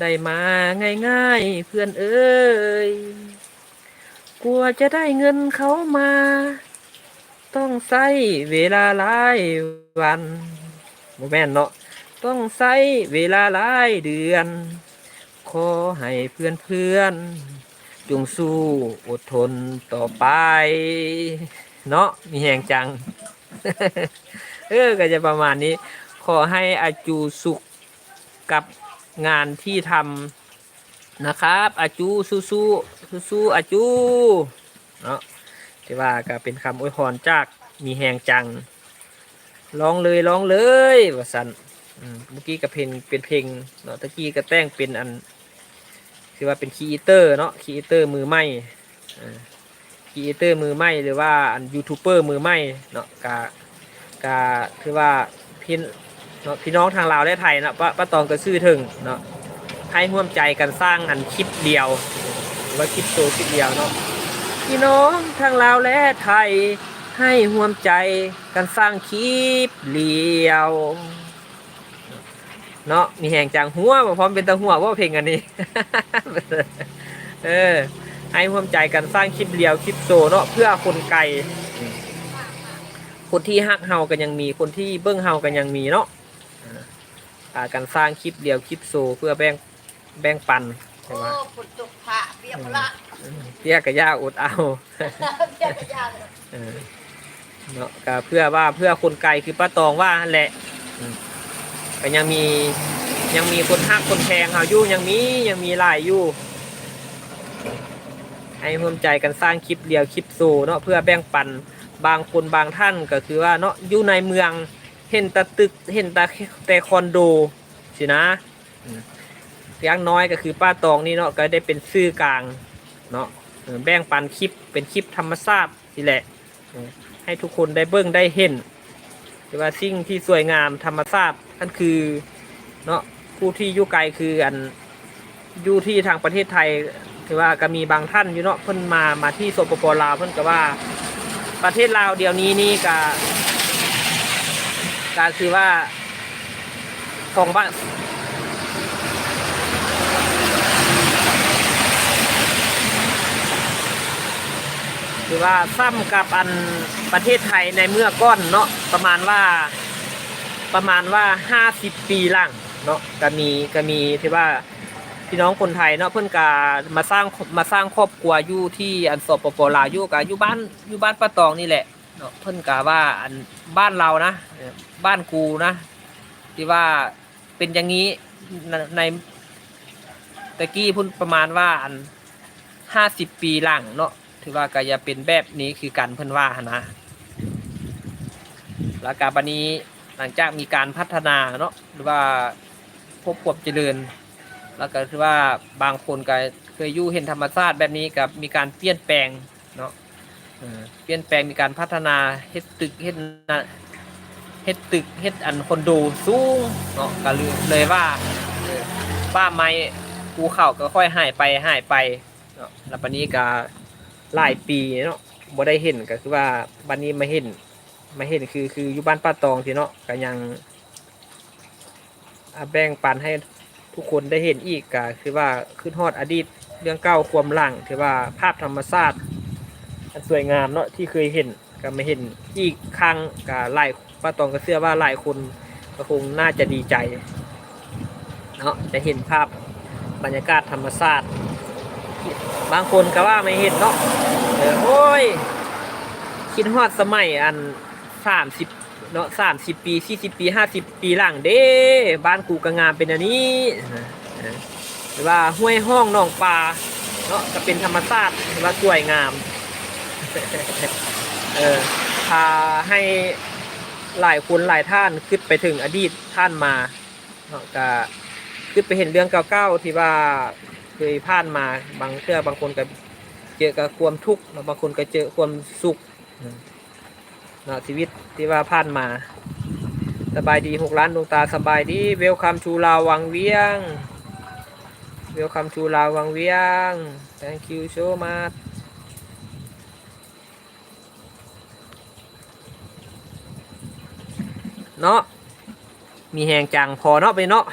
ได้มาง่ายๆ เพื่อนเอ้ยกลัวจะได้เงินเขามา ต้องใช้เวลาหลายวันโมแม่นเนาะต้องใช้เวลาหลายเดือน ขอให้เพื่อนเพื่อนจงสู้อดทนต่อไป เนาะมีแหงจัง เออก็จะประมาณนี้ ขอให้อาจูสุขกับ งานที่ทำนะครับอาจูสู้สู้สู้สู้ๆอาจูเนาะที่ว่าก็เป็นคำอวยพรจากมีแหงจังร้องเลยร้องเลยว่าสันเมื่อกี้ก็เพลงเป็นเพลงเนาะตะกี้ก็แต่งเป็นอันคือว่าเป็นคีเตอร์เนาะคีเตอร์มือใหม่คีเตอร์มือใหม่หรือว่าอันยูทูบเบอร์มือใหม่เนาะกาก็คือว่าพี่ เนาะพี่น้องทางลาวและไทยเนาะป้าป้าตองก็ซื่อถึงเนาะให้ร่วมใจกันสร้างอันคลิปเดียวหรือว่าคลิปโตคลิปเดียวเนาะพี่น้องทางลาวและไทยให้ร่วมใจกันสร้างคลิปเดียวเนาะมีแห่งจางหัวบ่พร้อมเป็นตะหัวว่าเพลงอันนี้ เออ ให้ร่วมใจกันสร้างคลิปเดียวคลิปโซเนาะเพื่อคนไกลคนที่ฮักเฮากันยังมีคนที่เบิ้งเฮากันยังมีเนาะ อ่าการสร้างคลิปเดียวคลิปโซเพื่อแบ่งแบ่งปันใช่โอ้ไหมฝนตกผ่าเปียกหมดละเรียกกับย่าอดเอาเปียกยากเออเนาะก็เพื่อว่าเพื่อคนไกลคือป้าตองว่าหั่นแหละอืมก็ยังมียังมีคนฮักคนแพงเฮาอยู่ยังมียังมีหลายอยู่ ให้ร่วมใจกันสร้างคลิปเดียวคลิปโซเนาะเพื่อแบ่งปันบางคนบางท่านก็คือว่าเนาะอยู่ในเมือง เห็นแต่ตึกเห็นแต่แต่คอนโดสินะอืมอย่างน้อยก็คือป้าตองนี่เนาะก็ได้เป็นซื่อกลางเนาะเออแบ่งปันคลิปเป็นคลิปธรรมชาตินี่แหละเออให้ทุกคนได้เบิ่งได้เห็นคือว่าสิ่งที่สวยงามธรรมชาตินั่นคือเนาะผู้ที่อยู่ไกลคืออันอยู่ที่ทางประเทศไทยคือว่าก็มีบางท่านอยู่เนาะเพิ่นมามาที่สปปลาวเพิ่นก็ว่าประเทศลาวเดี๋ยวนี้นี่ก็ ก็คือว่าของบ้านคือว่าซ้ำกับอันประเทศไทยในเมื่อก้อนเนาะประมาณว่าประมาณว่าห้าสิบปีหลังเนาะก็มีก็มีที่ว่าพี่น้องคนไทยเนาะเพิ่อนกามาสร้างมาสร้างครอบครัวอยู่ที่อันสปปลาวอยู่กาอยู่บ้านอยู่บ้านป้าตองนี่แหละ เนาะเพิ่นกาว่าอันบ้านเรานะบ้านกูนะ ที่ว่าเป็นอย่างนี้ในตะกี้พุ่นประมาณว่าอันห้าสิบปีหลังเนาะถือว่าก็จะเป็นแบบนี้คือกันเพิ่นว่านะแล้วกาบันนี้หลังจากมีการพัฒนาเนาะหรือว่าพบความเจริญ แล้วก็คือว่าบางคนก็เคยอยู่เห็นธรรมชาติแบบนี้กับมีการเปลี่ยนแปลงเนาะ เปลี่ยนแปลงมีการพัฒนาเฮ็ดตึกเฮ็ดนะเฮ็ดตึกเฮ็ดอันคอนโดสูงเนาะก็เลยเลยว่าป้าไม้ภูเขาก็ค่อยหายไปหายไปเนาะแล้วบัดนี้ก็หลายปีเนาะบ่ได้เห็นก็คือว่าบัดนี้มาเห็นมาเห็นคือคืออยู่บ้านป้าตองที่เนาะก็ยังอ่าแบ่งปันให้ทุกคนได้เห็นอีกก็คือว่าขึ้นฮอดอดีตเรื่องเก้าความหลังคือว่าภาพธรรมชาติ อันสวยงามเนาะที่เคยเห็นก็ไม่เห็นอีกครั้งก็หลายป้าตองก็เชื่อว่าหลายคนก็คงน่าจะดีใจเนาะจะเห็นภาพบรรยากาศธรรมชาติบางคนก็ว่าไม่เห็นเนาะเออโอ้ยคิดฮอดสมัยอันสามสิบเนาะสามสิบปีสี่สิบปีห้าสิบปีหลังเด้บ้านกูก็งามเป็นอันนี้หรือว่าห้วยห้องหนองปลาเนาะก็เป็นธรรมชาติหรือว่าสวยงาม เออพาให้หลายคนหลายท่านคิดไปถึงอดีตท่านมาเนาะก็คิดไปเห็นเรื่องเก่าๆที่ว่าเคยผ่านมาบางเทื่อบางคนก็เจอกับความทุกข์บางคนก็เจอความสุขเนาะชีวิตที่ว่าผ่านมา สบายดีหกล้านดวงตาสบายดีเวลคัมชูลาววังเวียงเวลคัมชูลาววังเวียง thank you so much เนาะมีแหงจังพอเนาะไปเนาะ